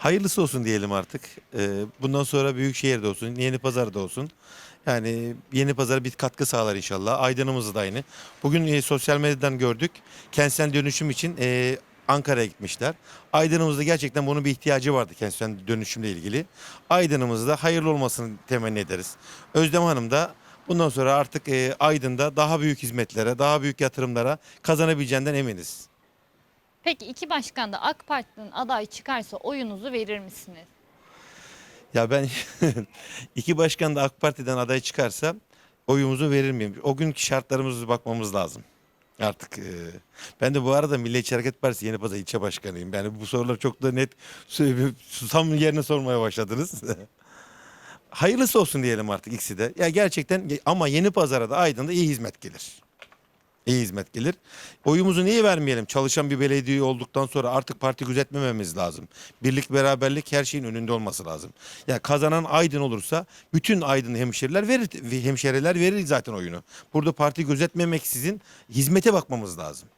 Hayırlısı olsun diyelim artık. Ee, bundan sonra Büyükşehir'de olsun, Yeni Pazar'da olsun. Yani Yeni Pazar bir katkı sağlar inşallah. Aydın'ımız da aynı. Bugün e, sosyal medyadan gördük. Kentsel dönüşüm için e, Ankara'ya gitmişler. Aydın'ımızda gerçekten bunun bir ihtiyacı vardı kentsel dönüşümle ilgili. Aydın'ımızda hayırlı olmasını temenni ederiz. Özlem Hanım da bundan sonra artık e, Aydın'da daha büyük hizmetlere, daha büyük yatırımlara kazanabileceğinden eminiz. Peki iki başkan da AK Parti'nin aday çıkarsa oyunuzu verir misiniz? Ya ben iki başkan da AK Parti'den aday çıkarsa oyumuzu verir miyim? O günkü şartlarımıza bakmamız lazım. Artık e, ben de bu arada Milliyetçi Hareket Partisi Yeni Pazar ilçe başkanıyım. Yani bu sorular çok da net tam yerine sormaya başladınız. Hayırlısı olsun diyelim artık ikisi de. Ya gerçekten ama Yeni Pazar'a da Aydın'da iyi hizmet gelir. İyi hizmet gelir. Oyumuzu niye vermeyelim? Çalışan bir belediye olduktan sonra artık parti gözetmememiz lazım. Birlik beraberlik her şeyin önünde olması lazım. Ya kazanan Aydın olursa bütün Aydın hemşeriler verir hemşeriler verir zaten oyunu. Burada parti gözetmemeksizin hizmete bakmamız lazım.